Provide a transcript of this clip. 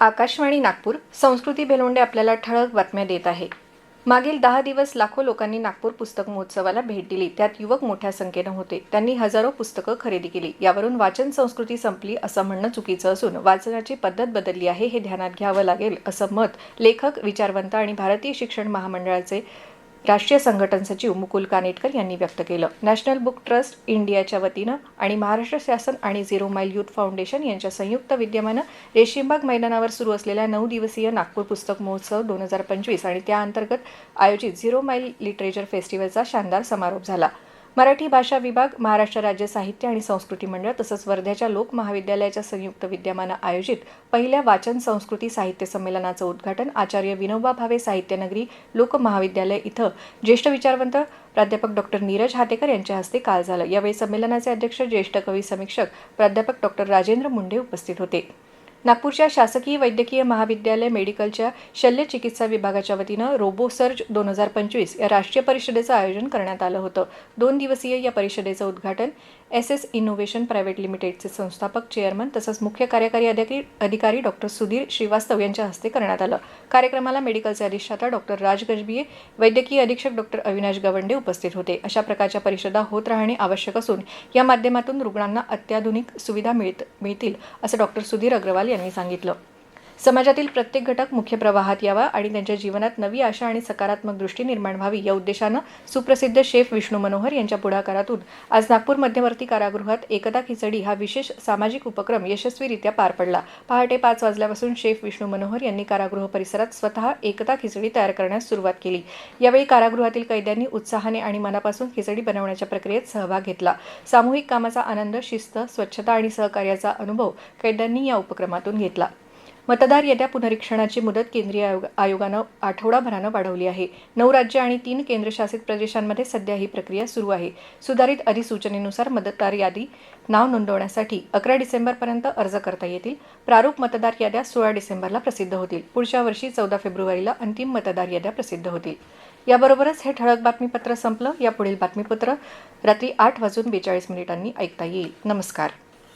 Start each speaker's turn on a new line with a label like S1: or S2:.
S1: आकाशवाणी नागपूर संस्कृती बेलोंडे आपल्याला ठळक बातम्या देत आहे. मागील दहा दिवस लाखो लोकांनी नागपूर पुस्तक महोत्सवाला भेट दिली. त्यात युवक मोठ्या संख्येनं होते. त्यांनी हजारो पुस्तकं खरेदी केली. यावरून वाचन संस्कृती संपली असं म्हणणं चुकीचं असून वाचनाची पद्धत बदलली आहे हे ध्यानात घ्यावं लागेल असं मत लेखक विचारवंत आणि भारतीय शिक्षण महामंडळाचे राष्ट्रीय संघटन सचिव मुकुल कानेटकर यांनी व्यक्त केलं. नॅशनल बुक ट्रस्ट इंडियाच्या वतीनं आणि महाराष्ट्र शासन आणि झिरो माईल युथ फाउंडेशन यांच्या संयुक्त विद्यमानं रेशीमबाग मैदानावर सुरू असलेल्या नऊ दिवसीय नागपूर पुस्तक महोत्सव दोन हजार पंचवीस आणि त्याअंतर्गत आयोजित झिरो माईल लिटरेचर फेस्टिवलचा शानदार समारोप झाला. मराठी भाषा विभाग महाराष्ट्र राज्य साहित्य आणि संस्कृती मंडळ तसंच वर्ध्याच्या लोक महाविद्यालयाच्या संयुक्त विद्यमानं आयोजित पहिल्या वाचन संस्कृती साहित्य संमेलनाचं उद्घाटन आचार्य विनोबा भावे साहित्यनगरी लोक महाविद्यालय इथं ज्येष्ठ विचारवंत प्राध्यापक डॉक्टर नीरज हातेकर यांच्या हस्ते काल झालं. यावेळी संमेलनाचे अध्यक्ष ज्येष्ठ कवी समीक्षक प्राध्यापक डॉक्टर राजेंद्र मुंडे उपस्थित होते. नागपूरच्या शासकीय वैद्यकीय महाविद्यालय मेडिकलच्या शल्यचिकित्सा विभागाच्या वतीनं रोबोसर्ज दोन हजार पंचवीस या राष्ट्रीय परिषदेचं आयोजन करण्यात आलं होतं. दोन दिवसीय या परिषदेचं उद्घाटन एस एस इनोव्हेशन प्रायव्हेट लिमिटेडचे संस्थापक चेअरमन तसंच मुख्य कार्यकारी अधिकारी अधिकारी डॉक्टर सुधीर श्रीवास्तव यांच्या हस्ते करण्यात आलं. कार्यक्रमाला मेडिकलचे अधिष्ठाता डॉक्टर राज गजबिये वैद्यकीय अधीक्षक डॉक्टर अविनाश गवंडे उपस्थित होते. अशा प्रकारच्या परिषदा होत राहणे आवश्यक असून या माध्यमातून रुग्णांना अत्याधुनिक सुविधा मिळत मिळतील असं डॉक्टर सुधीर अग्रवाल यांनी सांगितलं. समाजातील प्रत्येक घटक मुख्य प्रवाहात यावा आणि त्यांच्या जीवनात नवी आशा आणि सकारात्मक दृष्टी निर्माण व्हावी या उद्देशानं सुप्रसिद्ध शेफ विष्णू मनोहर यांच्या पुढाकारातून आज नागपूर मध्यवर्ती कारागृहात एकता खिचडी हा विशेष सामाजिक उपक्रम यशस्वीरित्या पार पडला. पहाटे पाच वाजल्यापासून शेफ विष्णू मनोहर यांनी कारागृह परिसरात स्वतः एकता खिचडी तयार करण्यास सुरुवात केली. यावेळी कारागृहातील कैद्यांनी उत्साहाने आणि मनापासून खिचडी बनवण्याच्या प्रक्रियेत सहभाग घेतला. सामूहिक कामाचा आनंद शिस्त स्वच्छता आणि सहकार्याचा अनुभव कैद्यांनी या उपक्रमातून घेतला. मतदार याद्या पुनरीक्षणाची मुदत केंद्रीय आयोग आयोगानं आठवडाभरानं वाढवली आहे. नऊ राज्य आणि तीन केंद्रशासित प्रदेशांमध्ये सध्या ही प्रक्रिया सुरू आहे. सुधारित अधिसूचनेनुसार मतदार यादी नाव नोंदवण्यासाठी अकरा डिसेंबरपर्यंत अर्ज करता येतील. प्रारूप मतदार याद्या सोळा डिसेंबरला प्रसिद्ध होतील. पुढच्या वर्षी चौदा फेब्रुवारीला अंतिम मतदार याद्या प्रसिद्ध होतील. याबरोबरच हे ठळक बातमीपत्र संपलं. यापुढील बातमीपत्र रात्री आठ वाजून बेचाळीस मिनिटांनी ऐकता येईल. नमस्कार.